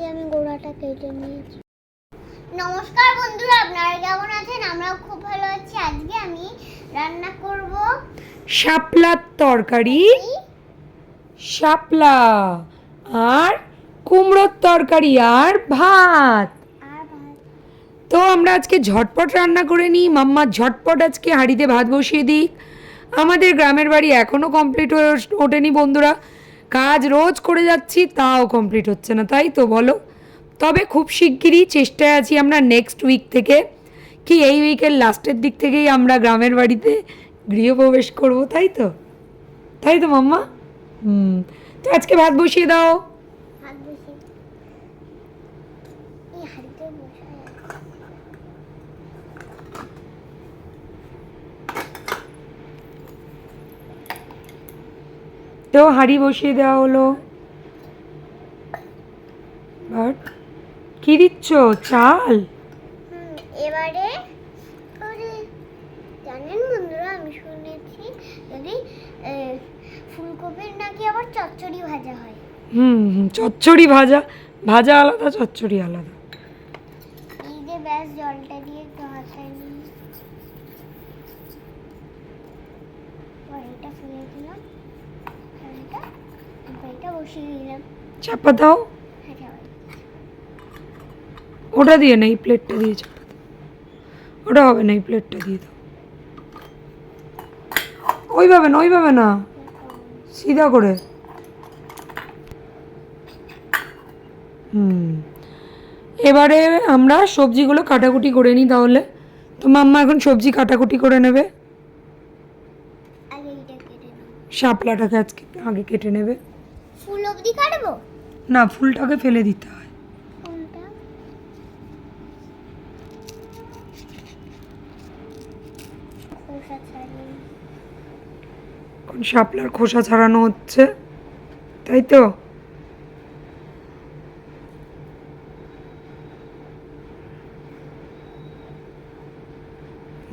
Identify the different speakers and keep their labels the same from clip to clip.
Speaker 1: এই আমি গোড়াটা কেটে নিয়েছি। নমস্কার বন্ধুরা আপনারা কেমন আছেন? আমরাও খুব ভালো আছি। আজকে আমি রান্না করব
Speaker 2: শাপলার তরকারি শাপলা আর কুমড়োর তরকারি আর ভাত। তো আমরা আজকে ঝটপট রান্না করে নিই। মাম্মা ঝটপট আজকে হাঁড়িতে ভাত বসিয়ে দিই আমাদের গ্রামের বাড়ি এখনও কমপ্লিট হয়ে ওঠেনি বন্ধুরা। কাজ রোজ করে যাচ্ছি, তাও কমপ্লিট হচ্ছে না, তাই তো বলো? তবে খুব শিগগিরই চেষ্টায় আছি আমরা নেক্সট উইক থেকে। কি এই উইকের লাস্টের দিক থেকেই আমরা গ্রামের বাড়িতে গৃহপ্রবেশ করব, তাই তো? তাই তো মাম্মা? হুম, তো আজকে ভাত বসিয়ে দাও
Speaker 1: ভাত বসে এই হাঁড়িতে বসাই আছে।
Speaker 2: তো হাঁড়ি বসিয়ে দেওয়া হলো। বাট কি দিচ্ছ? চাল?
Speaker 1: এবারে জানেন বন্ধুরা আমি শুনেছি যদি ফুলকপির নাকি আবার চচ্চড়ি ভাজা হয়।
Speaker 2: হুম চচ্চড়ি ভাজা ভাজা আলাদা চচ্চড়ি আলাদা।
Speaker 1: এই যে ব্যাস জলটা দিয়ে একটু হাতায় নিই। কড়াইটা ফেলে দিলাম। বসিয়ে দিলাম
Speaker 2: চাপা দাও। ওটা দিয়ে না এই প্লেটটা দিয়ে চাপা দাও। ওটা হবে না এই প্লেটটা দিয়ে দাও। ওইভাবে না ওইভাবে না। সিধা করে। হুম। এবারে আমরা সবজিগুলো কাটাকুটি করে নিই তাহলে। তো মাম্মা এখন সবজি কাটাকুটি করে নেবে। শাপলাটাকে আজকে আগে কেটে নেবে।
Speaker 1: ফুল অবধি কাটবো?
Speaker 2: না ফুলটাকে ফেলে দিতে হয়। শাপলার খোসা ছাড়ানো হচ্ছে তাই তো?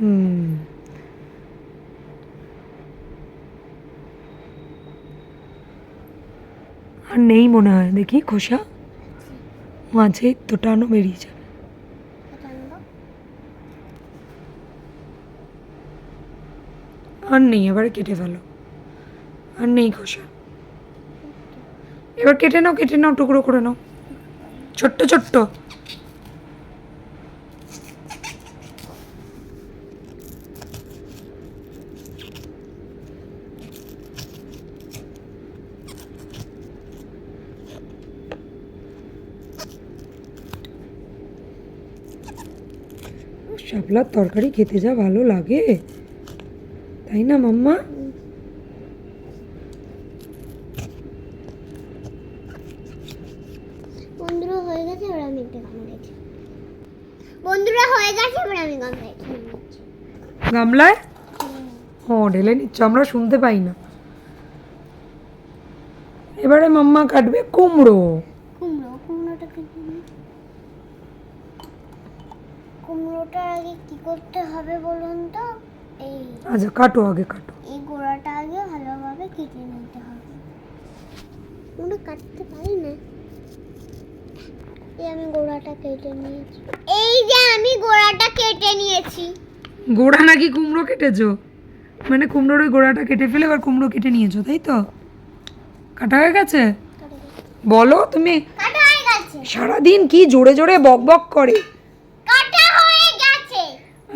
Speaker 2: হুম। আর নেই মনে হয়। দেখি, খোসা? মাঝে তো টানো বেরিয়ে যাবে। আর নেই, এবারে কেটে ফেলো। আর নেই খোসা। এবার কেটে নাও কেটে নাও, টুকরো করে নাও। ছোট্ট ছোট্ট। শাপলার তরকারি খেতে যা ভালো লাগে। তাই না মাম্মা?
Speaker 1: বন্ধুরা হয়ে গেছে এবার আমি একটা গান বন্ধুরা হয়ে গেছে এবার আমি গান
Speaker 2: গামলায়? ও ঢেলে নিচ্ছ আমরা শুনতে পাই না। এবারে মাম্মা কাটবে কুমড়ো।
Speaker 1: কুমড়ো কুমড়োটা কুমড়োটার আগে কি করতে হবে বলুন তো? এই
Speaker 2: আচ্ছা কাটো আগে কাটো।
Speaker 1: এই গোড়াটা আগে ভালোভাবে কেটে নিতে হবে। কুমড়ো কাটতে পারি না। এই আমি গোড়াটা কেটে নিয়েছি। এই যে আমি গোড়াটা কেটে নিয়েছি।
Speaker 2: গোড়া নাকি কুমড়ো কেটেছো? মানে কুমড়োর ওই গোড়াটা কেটে ফেলে এবার কুমড়ো কেটে নিয়েছো তাই তো? কাটা হয়ে গেছে। বলো তুমি।
Speaker 1: কাটা হয়ে গেছে।
Speaker 2: সারাদিন কি জোরে জোরে বক বক করে?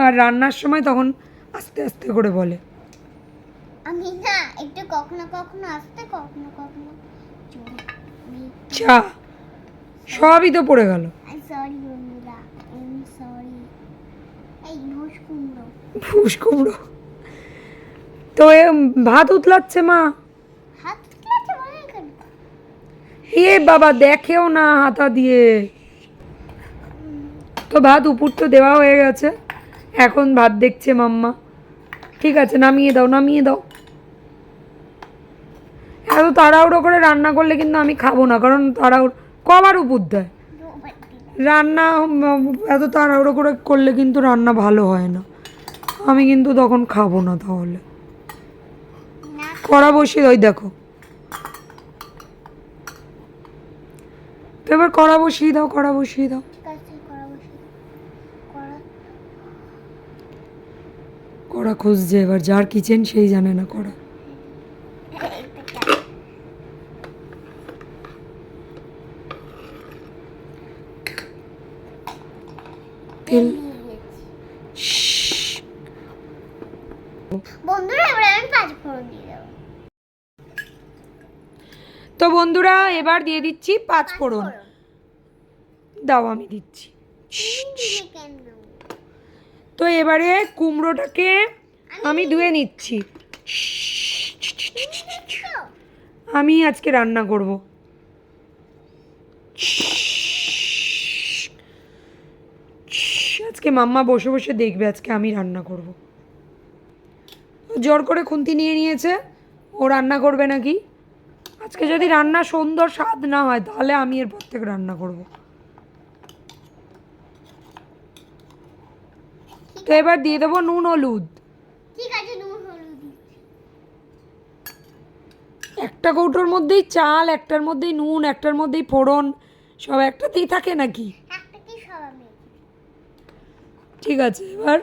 Speaker 2: আর রান্নার সময় তখন আস্তে আস্তে করে বলে।
Speaker 1: আমি না একটু কখনো কখনো আসতে কখনো কখনো
Speaker 2: চা সবই তো পড়ে গেল।
Speaker 1: আই সরি বন্ধুরা সরি এই কুমড়ো।
Speaker 2: তো এ ভাত উতলাচ্ছে মা।
Speaker 1: হাত কেন
Speaker 2: এ বাবা দেখেও না হাতা দিয়ে। তো ভাত উপর তো দেওয়া হয়ে গেছে। এখন ভাত দেখছে মাম্মা। ঠিক আছে, নামিয়ে দাও নামিয়ে দাও। এত তাড়াহুড়ো করে রান্না করলে কিন্তু আমি খাব না, কারণ তাড়াহুড়ো, কবার উপর দেয়। রান্না এত তাড়াহুড়ো করে করলে কিন্তু রান্না ভালো হয় না। আমি কিন্তু তখন খাব না তাহলে। কড়া বসিয়ে ওই দেখো। তো এবার কড়া বসিয়ে দাও, কড়া বসিয়ে দাও
Speaker 1: ঠিক আছে করা বসে করা
Speaker 2: কড়া খুঁজছে এবার যার কিচেন সেই জানে না কড়া তেল
Speaker 1: বন্ধুরা এবারে আমি পাঁচ ফোড়ন দিয়ে দেবো।
Speaker 2: তো বন্ধুরা এবার দিয়ে দিচ্ছি পাঁচ ফোড়ন। দাও আমি দিচ্ছি? তো এবারে কুমড়োটাকে আমি ধুয়ে নিচ্ছি। আমি আজকে রান্না করব। আজকে মাম্মা বসে বসে দেখবে আজকে আমি রান্না করব। জোর করে খুন্তি নিয়ে নিয়েছে। ও রান্না করবে নাকি? আজকে যদি রান্না সুন্দর স্বাদ না হয়, তাহলে আমি এরপর থেকে রান্না করব। তো এবার দিয়ে দেবো নুন হলুদ।
Speaker 1: ঠিক আছে নুন হলুদ
Speaker 2: একটা কৌটোর মধ্যেই চাল একটার মধ্যেই নুন একটার মধ্যেই ফোড়ন সব একটাতেই থাকে নাকি? ঠিক আছে এবার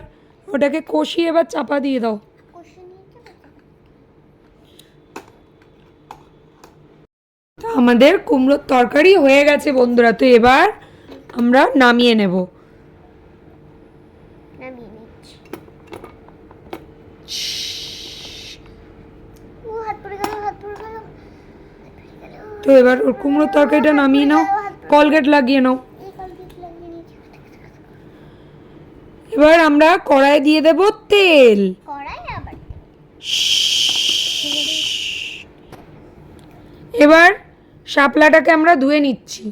Speaker 2: ওটাকে কষিয়ে এবার চাপা দিয়ে দাও। আমাদের কুমড়োর তরকারি হয়ে গেছে বন্ধুরা তো এবার আমরা নামিয়ে নেব
Speaker 1: নামিয়ে নিচ্ছি ও হাত পড়ে গেল হাত পড়ে গেল হাত পড়ে গেল
Speaker 2: তো এবার ওর কুমড়োর তরকারিটা নামিয়ে নাও কলগেট লাগিয়ে নাও। এবার আমরা কড়াই দিয়ে দেব তেল। এবার শাপলাটাকে আমরা ধুয়ে নিচ্ছি।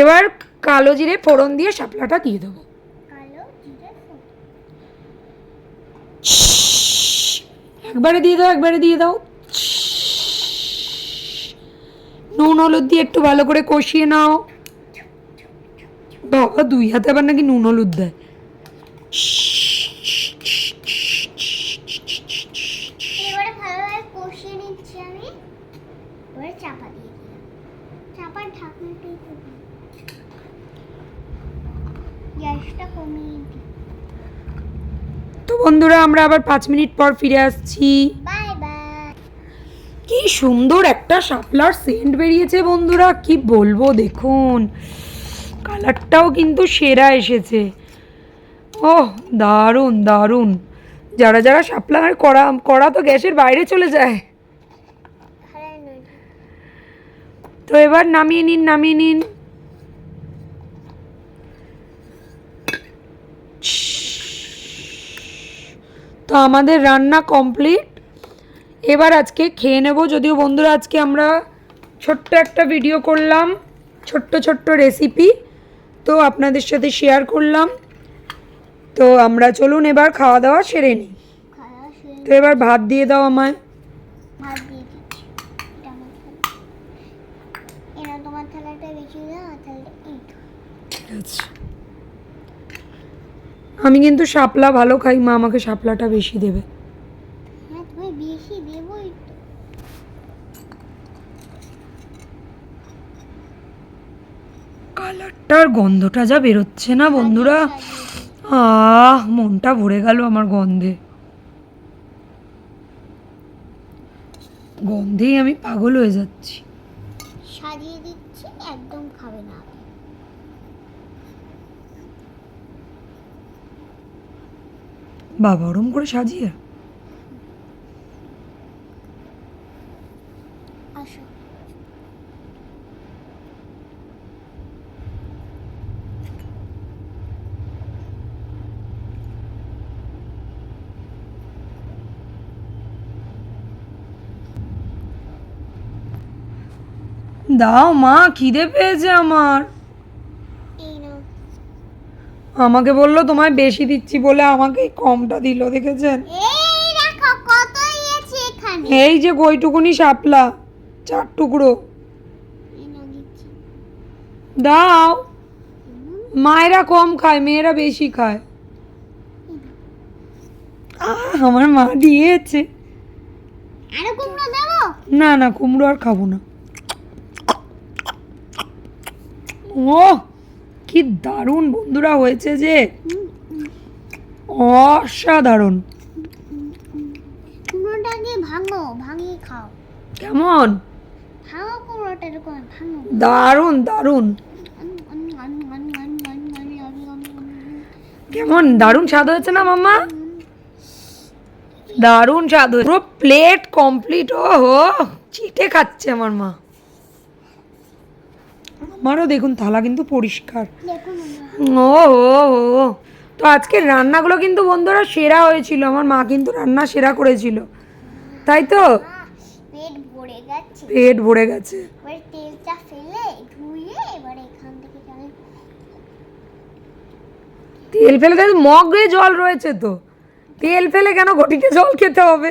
Speaker 2: এবার কালো জিরে ফোড়ন দিয়ে শাপলাটা দিয়ে দেবো
Speaker 1: কালো জিরে ফোড়ন
Speaker 2: একবারে দিয়ে দাও, একবারে দিয়ে দাও। নুন হলুদ দিয়ে একটু ভালো করে কষিয়ে নাও বাবা দুই হাতে আবার নাকি নুন হলুদ দেয়
Speaker 1: এবারে ভালোভাবে কষিয়ে নিচ্ছি আমি এবারে চাপা দিয়ে দিলাম চাপার ঢাকনাটাই তো দিই। গ্যাসটা কমিয়ে দিই
Speaker 2: তো বন্ধুরা আমরা আবার পাঁচ মিনিট পর ফিরে আসছি। কি সুন্দর একটা শাপলার সেন্ট বেরিয়েছে বন্ধুরা, কি বলব দেখুন। কালারটাও কিন্তু সেরা এসেছে। ওহ, দারুণ দারুণ। যারা যারা শাপলার করা কড়া তো গ্যাসের বাইরে চলে যায়। তো এবার নামিয়ে নিন নামিয়ে নিন। তো আমাদের রান্না কমপ্লিট। এবার আজকে খেয়ে নেব যদিও বন্ধুরা আজকে আমরা ছোট্ট একটা ভিডিও করলাম ছোট্ট ছোট্ট রেসিপি তো আপনাদের সাথে শেয়ার করলাম। তো আমরা চলুন এবার খাওয়া দাওয়া সেরে নিই। তো এবার ভাত দিয়ে দাও আমায়।
Speaker 1: ভাত দিয়ে দিচ্ছি এটা আমার থালা এরা তোমার থালাটা বেশি দাও আর থালাটা এই তো।
Speaker 2: ঠিক আছে আমি কিন্তু শাপলা ভালো খাই মা আমাকে শাপলাটা বেশি দেবে।
Speaker 1: হ্যাঁ
Speaker 2: কালারটার গন্ধটা যা বেরোচ্ছে না বন্ধুরা। আহ মনটা ভরে গেল আমার গন্ধে। গন্ধেই আমি পাগল হয়ে যাচ্ছি।
Speaker 1: সাজিয়ে দিচ্ছি একদম খাবে না
Speaker 2: বাবা ওরম করে সাজিয়ে। দাও মা খিদে পেয়েছে আমার। আমাকে বলল তোমায় বেশি দিচ্ছি বলে আমাকে কমটা দিল দেখেছেন?
Speaker 1: এই
Speaker 2: যে কইটুকুনি শাপলা চার টুকরো। দাও। মায়েরা কম খায় মেয়েরা বেশি খায়। আমার মা দিয়েছে। না না কুমড়ো আর খাব না। ও কি দারুণ বন্ধুরা হয়েছে যে অসাধারণ।
Speaker 1: ভাঙো ভাঙিয়ে খাও।
Speaker 2: কেমন?
Speaker 1: ভাঙো কুমড়োটা এরকম ভাঙো।
Speaker 2: দারুণ দারুণ। কেমন দারুণ স্বাদ হয়েছে না মাম্মা? দারুণ স্বাদ হয়েছে। পুরো প্লেট কমপ্লিট ও হো চিটে খাচ্ছে আমার মা। আমারও দেখুন থালা কিন্তু পরিষ্কার।
Speaker 1: দেখুন
Speaker 2: ও হো হো তো আজকের রান্নাগুলো কিন্তু বন্ধুরা সেরা হয়েছিল। আমার মা কিন্তু রান্না সেরা করেছিল। তাই তো?
Speaker 1: পেট ভরে গেছে।
Speaker 2: পেট ভরে গেছে।
Speaker 1: এবার তেলটা ফেলে ধুয়ে এবার এখান থেকে
Speaker 2: তেল ফেলে জল রয়েছে তো। তেল ফেলে কেন ঘটিতে জল খেতে হবে?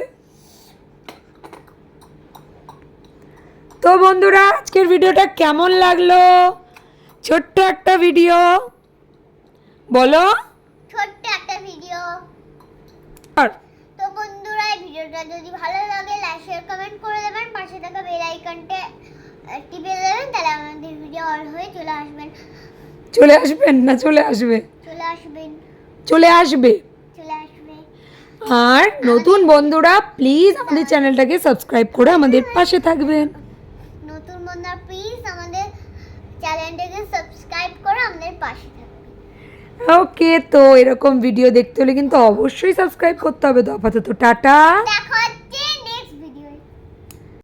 Speaker 2: তো বন্ধুরা আজকের ভিডিওটা কেমন লাগল? ছোট্ট একটা ভিডিও। বলো।
Speaker 1: ছোট্ট একটা ভিডিও।
Speaker 2: আর।
Speaker 1: তো বন্ধুরা এই ভিডিওটা যদি ভালো লাগে লাইক শেয়ার কমেন্ট করে দেবেন। পাশে থাকা বেল আইকনটা টিপে দেবেন তাহলে আমাদের ভিডিও অল হয়ে চলে আসবেন।
Speaker 2: চলে আসবেন না চলে আসবে?
Speaker 1: চলে আসবেন।
Speaker 2: চলে আসবে।
Speaker 1: চলে আসবে।
Speaker 2: আর নতুন বন্ধুরা প্লিজ আমাদের চ্যানেলটাকে সাবস্ক্রাইব করে আমাদের পাশে থাকবেন
Speaker 1: নতুন বন্ধুরা প্লিজ আমাদের চ্যানেলটাকে সাবস্ক্রাইব করে আমাদের পাশে থাকবে।
Speaker 2: ওকে তো এরকম ভিডিও দেখতে হলে কিন্তু অবশ্যই সাবস্ক্রাইব করতে হবে। তো আপাতত টাটা।